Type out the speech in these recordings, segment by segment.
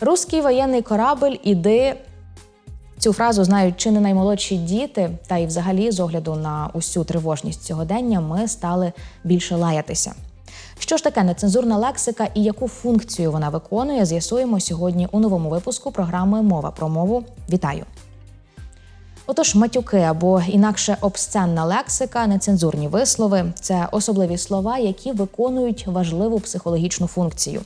Руський воєнний корабль іди. Цю фразу знають чи не наймолодші діти, та й взагалі, з огляду на усю тривожність сьогодення, ми стали більше лаятися. Що ж таке нецензурна лексика і яку функцію вона виконує, з'ясуємо сьогодні у новому випуску програми Мова про мову. Вітаю! Отож, матюки або інакше обсценна лексика, нецензурні вислови це особливі слова, які виконують важливу психологічну функцію.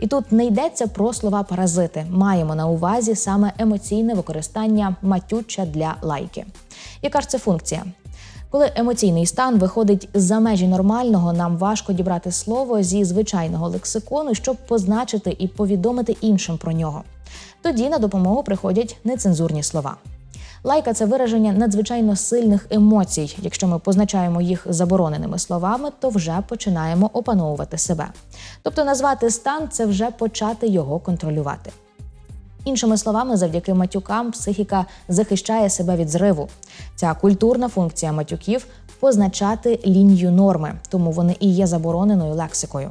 І тут не йдеться про слова паразити. Маємо на увазі саме емоційне використання матюча для лайки. Яка ж це функція? Коли емоційний стан виходить за межі нормального, нам важко дібрати слово зі звичайного лексикону, щоб позначити і повідомити іншим про нього. Тоді на допомогу приходять нецензурні слова. Лайка це вираження надзвичайно сильних емоцій. Якщо ми позначаємо їх забороненими словами, то вже починаємо опановувати себе. Тобто назвати стан це вже почати його контролювати. Іншими словами, завдяки матюкам психіка захищає себе від зриву. Ця культурна функція матюків позначати лінію норми, тому вони і є забороненою лексикою.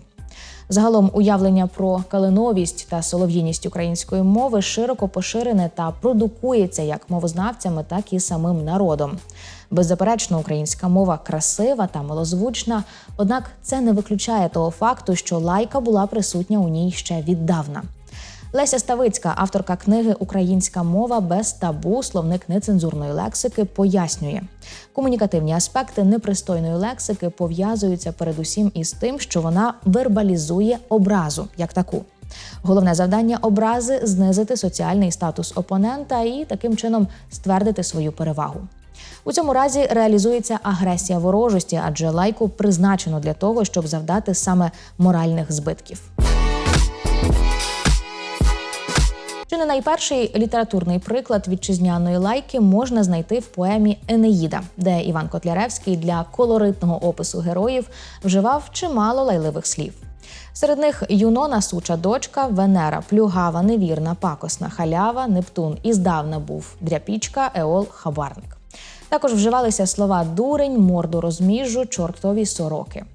Загалом уявлення про калиновість та солов'їність української мови широко поширене та продукується як мовознавцями, так і самим народом. Беззаперечно, українська мова красива та милозвучна, однак це не виключає того факту, що лайка була присутня у ній ще віддавна. Леся Ставицька, авторка книги Українська мова без табу, словник нецензурної лексики, пояснює, комунікативні аспекти непристойної лексики пов'язуються передусім із тим, що вона вербалізує образу як таку. Головне завдання образи знизити соціальний статус опонента і таким чином ствердити свою перевагу. У цьому разі реалізується агресія ворожості, адже лайку призначено для того, щоб завдати саме моральних збитків. Не найперший літературний приклад вітчизняної лайки можна знайти в поемі Енеїда, де Іван Котляревський для колоритного опису героїв вживав чимало лайливих слів. Серед них Юнона суча дочка, Венера, плюгава, невірна, пакосна, халява, Нептун і здавна був дряпічка, Еол, хабарник. Також вживалися слова дурень, морду розміжжу, чортові сороки.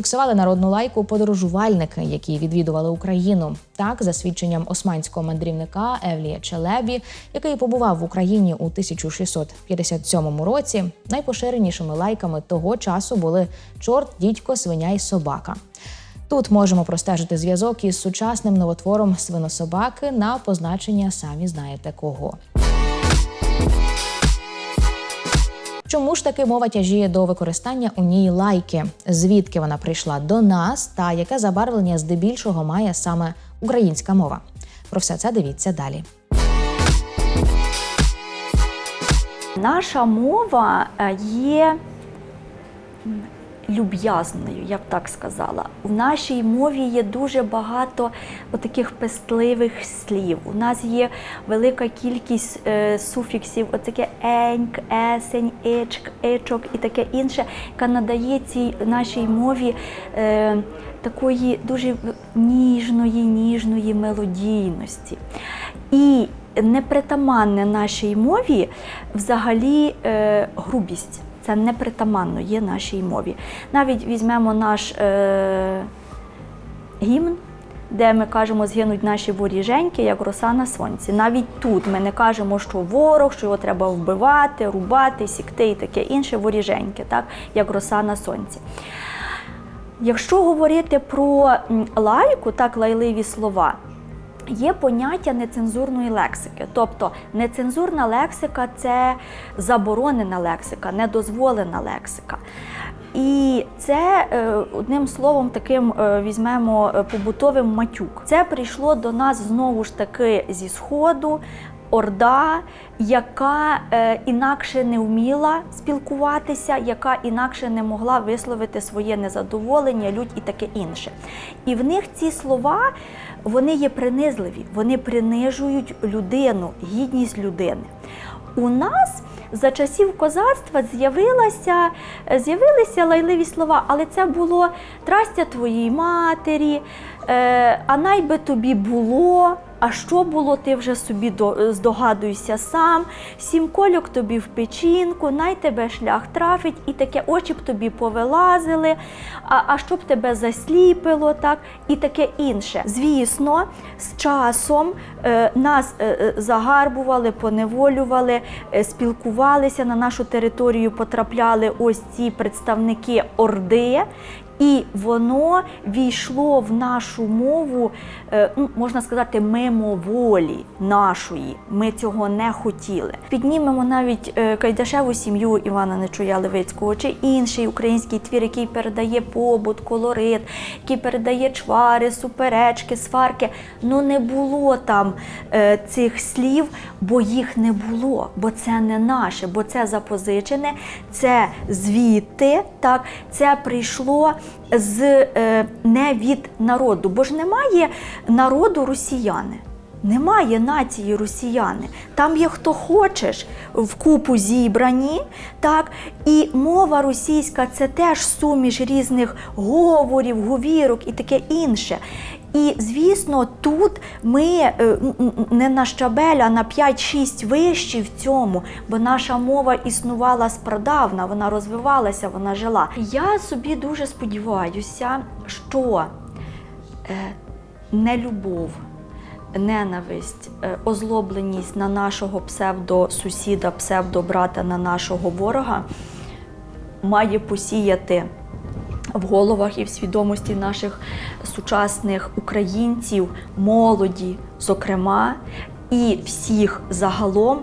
Фіксували народну лайку подорожувальники, які відвідували Україну. Так, за свідченням османського мандрівника Евлія Челебі, який побував в Україні у 1657 році, найпоширенішими лайками того часу були чорт, дідько, свиня й собака. Тут можемо простежити зв'язок із сучасним новотвором свинособаки на позначення самі знаєте кого. Чому ж таки мова тяжіє до використання у ній лайки? Звідки вона прийшла до нас, та яке забарвлення здебільшого має саме українська мова? Про все це дивіться далі. Наша мова е, є люб'язною, я б так сказала. У нашій мові є дуже багато таких пестливих слів. У нас є велика кількість е, суфіксів, отаке еньк, есень, ечк, ечок і таке інше, яка надає цій нашій мові е, такої дуже ніжної, ніжної мелодійності. І непритаманне нашій мові взагалі е, грубість. Це непритаманно є нашій мові. Навіть візьмемо наш е, гімн, де ми кажемо, згинуть наші воріженьки, як роса на сонці. Навіть тут ми не кажемо, що ворог, що його треба вбивати, рубати, сікти і таке інше воріженьки, так, як роса на сонці. Якщо говорити про лайку, так лайливі слова, Є поняття нецензурної лексики, тобто нецензурна лексика це заборонена лексика, недозволена лексика. І це е, одним словом таким е, візьмемо е, побутовим матюк. Це прийшло до нас знову ж таки зі сходу. Орда, яка е, інакше не вміла спілкуватися, яка інакше не могла висловити своє незадоволення, лють і таке інше. І в них ці слова вони є принизливі, вони принижують людину, гідність людини. У нас за часів козацтва з'явилася, з'явилися лайливі слова, але це було трастя твоїй матері, е, а най би тобі було. А що було, ти вже собі до- здогадуйся сам. Сім кольок тобі в печінку, най тебе шлях трафить, і таке очі б тобі повилазили, а, а щоб тебе засліпило, так, і таке інше. Звісно, з часом е, нас е, е, загарбували, поневолювали, е, спілкувалися на нашу територію, потрапляли ось ці представники Орди. І воно війшло в нашу мову, е, ну, можна сказати, мимоволі нашої. Ми цього не хотіли. Піднімемо навіть е, Кайдашеву сім'ю Івана Нечуя Левицького чи інший український твір, який передає побут, колорит, який передає чвари, суперечки, сварки. Ну не було там е, цих слів, бо їх не було, бо це не наше, бо це запозичене, це звідти, так, це прийшло з е, не від народу, бо ж немає народу росіяни. Немає нації росіяни. Там є хто хочеш в купу зібрані, так і мова російська це теж суміш різних говорів, говірок і таке інше. І звісно, тут ми е, не на щабель, а на 5-6 вищі в цьому, бо наша мова існувала спрадавна, вона розвивалася, вона жила. Я собі дуже сподіваюся, що е, нелюбов, ненависть, е, озлобленість на нашого псевдосусіда, псевдобрата, на нашого ворога має посіяти в головах і в свідомості наших сучасних українців, молоді, зокрема, і всіх загалом.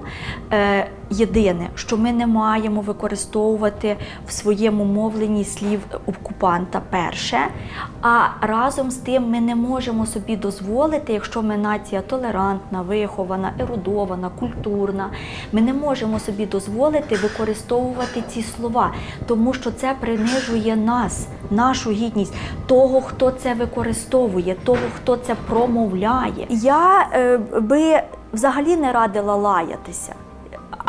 Е, єдине, що ми не маємо використовувати в своєму мовленні слів окупанта перше. А разом з тим ми не можемо собі дозволити, якщо ми нація толерантна, вихована, ерудована, культурна, ми не можемо собі дозволити використовувати ці слова, тому що це принижує нас, нашу гідність, того, хто це використовує, того, хто це промовляє. Я е, би взагалі не радила лаятися.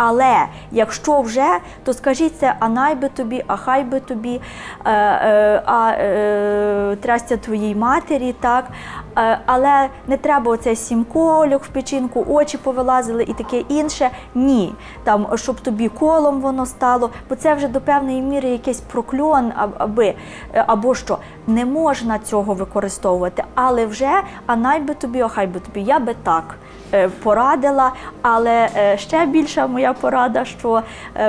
Але якщо вже, то скажіть це, а най би тобі, а хай би тобі, а, а, а е, трястя твоїй матері, так. Е, але не треба оце сім кольок в печінку, очі повилазили і таке інше. Ні. Там, щоб тобі колом воно стало, бо це вже до певної міри якийсь прокльон, аби е, або що не можна цього використовувати, але вже а най би тобі, а хай би тобі, я би так е, порадила. Але ще більша моя порада, що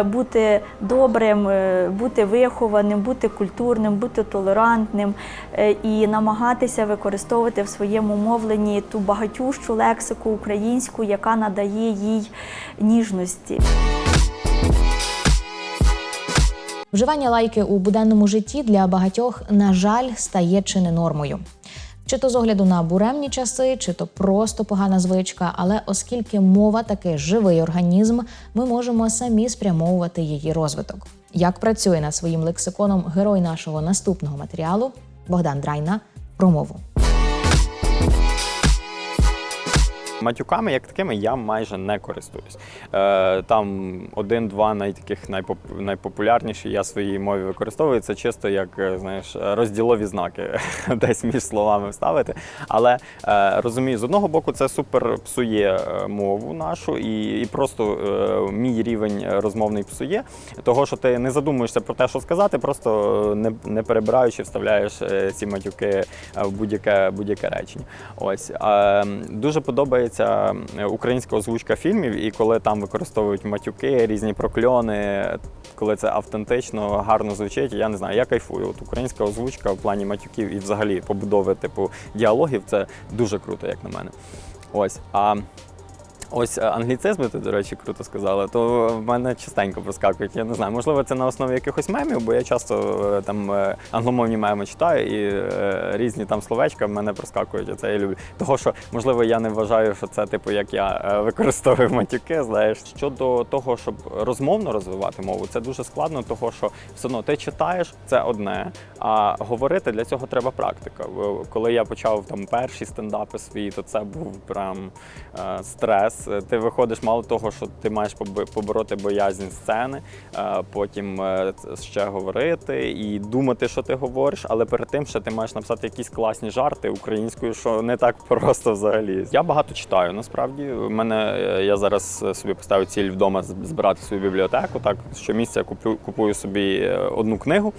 бути добрим, бути вихованим, бути культурним, бути толерантним і намагатися використовувати в своєму мовленні ту багатющу лексику українську, яка надає їй ніжності. Вживання лайки у буденному житті для багатьох, на жаль, стає чи не нормою. Чи то з огляду на буремні часи, чи то просто погана звичка, але оскільки мова таки живий організм, ми можемо самі спрямовувати її розвиток. Як працює над своїм лексиконом герой нашого наступного матеріалу Богдан Драйна про мову. Матюками, як такими, я майже не користуюсь. Е, там один-два найтаких найпоп... найпопулярніші я в своїй мові використовую. Це чисто як е, знаєш, розділові знаки десь між словами вставити. Але е, розумію, з одного боку, це супер псує е, мову нашу, і, і просто е, мій рівень розмовний псує. Того, що ти не задумуєшся про те, що сказати, просто е, не, не перебираючи, вставляєш ці матюки в будь-яке будь-яке речення. Ось е, дуже подобається е, українська озвучка фільмів, і коли там використовують матюки, різні прокльони, коли це автентично, гарно звучить, я не знаю, я кайфую. От українська озвучка в плані матюків і взагалі побудови типу діалогів це дуже круто, як на мене. Ось. А Ось е, англіцизми, ти, до речі, круто сказала, то в мене частенько проскакують. Я не знаю, можливо, це на основі якихось мемів, бо я часто е, там е, англомовні меми читаю і різні там словечка в мене проскакують. Це я люблю. Того, що можливо я не вважаю, що це типу як я використовую матюки. Знаєш, щодо того, щоб розмовно розвивати мову, це дуже складно, того що все одно ти читаєш це одне, а говорити для цього треба практика. Коли я почав там перші стендапи свої, то це був прям стрес. Е, ти виходиш мало того, що ти маєш побороти боязнь сцени, е, потім е, ще говорити і думати, що ти говориш, але перед тим ще ти маєш написати якісь класні жарти українською, що не так просто взагалі. Я багато читаю. Насправді У мене я зараз собі поставив ціль вдома збирати свою бібліотеку. Так щомісяця куплю купую собі одну книгу,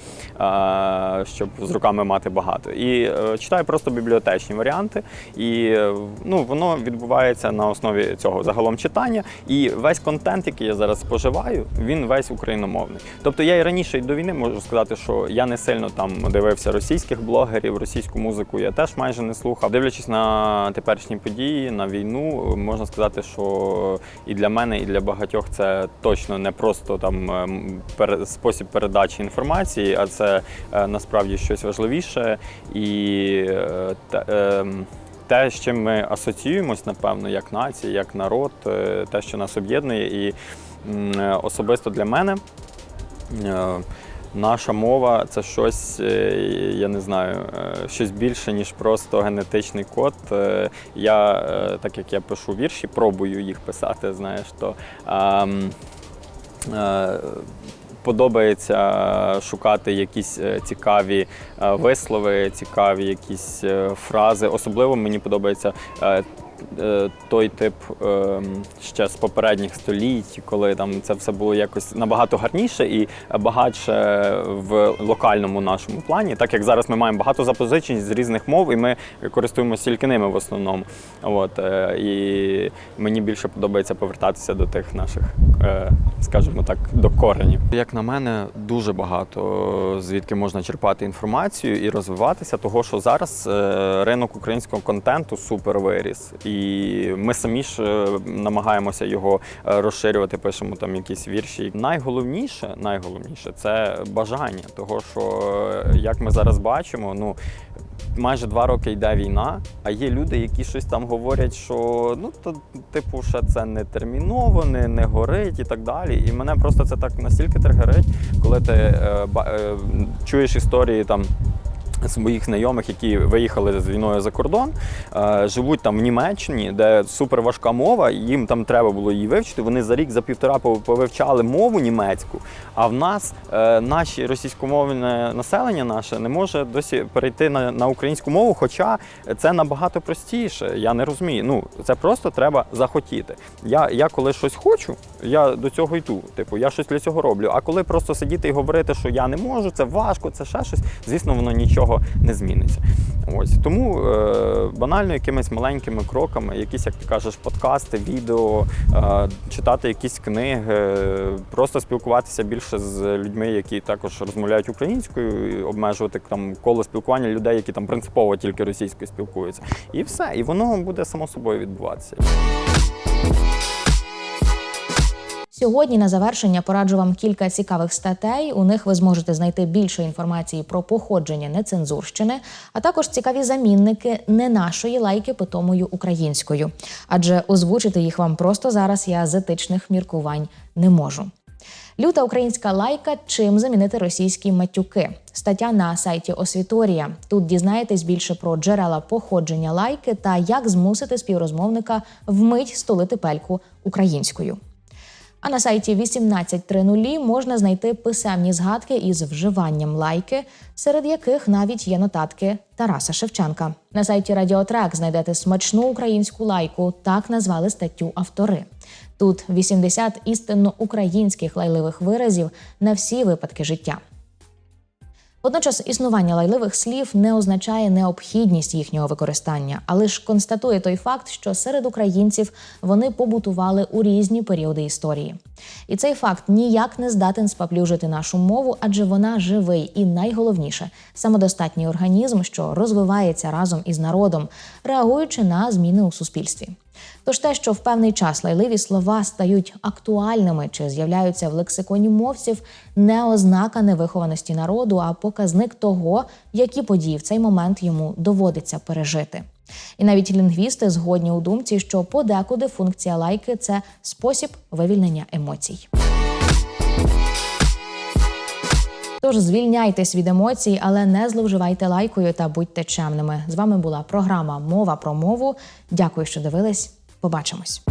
щоб з руками мати багато. І читаю просто бібліотечні варіанти. І ну воно відбувається на основі цього загалом читання. І весь контент, який я зараз споживаю, він весь україномовний. Тобто я і раніше і до війни можу сказати, що я не сильно там дивився російських блогерів, російську музику я теж майже не слухав. Дивлячись на теперішні події, на війну, можна сказати, що і для мене, і для багатьох це точно не просто там ем, спосіб передачі інформації, а це е, насправді щось важливіше і е, те- з чим ми асоціюємось, напевно, як нація, як народ, е, те, що нас об'єднує, і е, особисто для мене. е, Наша мова це щось, я не знаю, щось більше, ніж просто генетичний код. Я, так як я пишу вірші, пробую їх писати, знаєш, то подобається шукати якісь е, цікаві е, вислови, цікаві якісь е, фрази. Особливо мені подобається. Е, Той тип е, ще з попередніх століть, коли там це все було якось набагато гарніше і багатше в локальному нашому плані, так як зараз ми маємо багато запозичень з різних мов, і ми користуємося тільки ними в основному. От, е, і мені більше подобається повертатися до тих наших, е, скажімо так, до коренів. Як на мене, дуже багато звідки можна черпати інформацію і розвиватися, того що зараз ринок українського контенту супер виріс. І ми самі ж е, намагаємося його е, розширювати, пишемо там якісь вірші. Найголовніше, найголовніше це бажання, того що е, як ми зараз бачимо, ну. Майже два роки йде війна, а є люди, які щось там говорять, що ну то типу, ще це не терміново, не, не горить і так далі. І мене просто це так настільки тригерить, коли ти е, е, чуєш історії там. Своїх знайомих, які виїхали з війною за кордон, е, живуть там в Німеччині, де супер важка мова, їм там треба було її вивчити. Вони за рік, за півтора повивчали мову німецьку. А в нас е, наші російськомовне населення наше не може досі перейти на, на українську мову, хоча це набагато простіше. Я не розумію. Ну це просто треба захотіти. Я, я коли щось хочу, я до цього йду. Типу, я щось для цього роблю. А коли просто сидіти і говорити, що я не можу, це важко, це ще щось, звісно, воно нічого не зміниться. Ось тому е, банально якимись маленькими кроками, якісь, як ти кажеш, подкасти, відео, е, читати якісь книги, просто спілкуватися більше з людьми, які також розмовляють українською, обмежувати там коло спілкування людей, які там принципово тільки російською спілкуються. І все, і воно буде само собою відбуватися. Сьогодні на завершення пораджу вам кілька цікавих статей. У них ви зможете знайти більше інформації про походження нецензурщини, а також цікаві замінники не нашої лайки питомою українською. Адже озвучити їх вам просто зараз я з етичних міркувань не можу. Люта українська лайка чим замінити російські матюки. Стаття на сайті Освіторія. Тут дізнаєтесь більше про джерела походження лайки та як змусити співрозмовника вмить столити пельку українською. А на сайті 1830 можна знайти писемні згадки із вживанням лайки, серед яких навіть є нотатки Тараса Шевченка. На сайті Радіотрек знайдете смачну українську лайку, так назвали статтю автори. Тут 80 істинно українських лайливих виразів на всі випадки життя. Водночас існування лайливих слів не означає необхідність їхнього використання, а лише констатує той факт, що серед українців вони побутували у різні періоди історії. І цей факт ніяк не здатен спаплюжити нашу мову, адже вона живий і найголовніше самодостатній організм, що розвивається разом із народом, реагуючи на зміни у суспільстві. Тож те, що в певний час лайливі слова стають актуальними чи з'являються в лексиконі мовців, не ознака невихованості народу, а показник того, які події в цей момент йому доводиться пережити. І навіть лінгвісти згодні у думці, що подекуди функція лайки це спосіб вивільнення емоцій. Тож звільняйтесь від емоцій, але не зловживайте лайкою та будьте чемними. З вами була програма Мова про мову. Дякую, що дивились. Побачимось.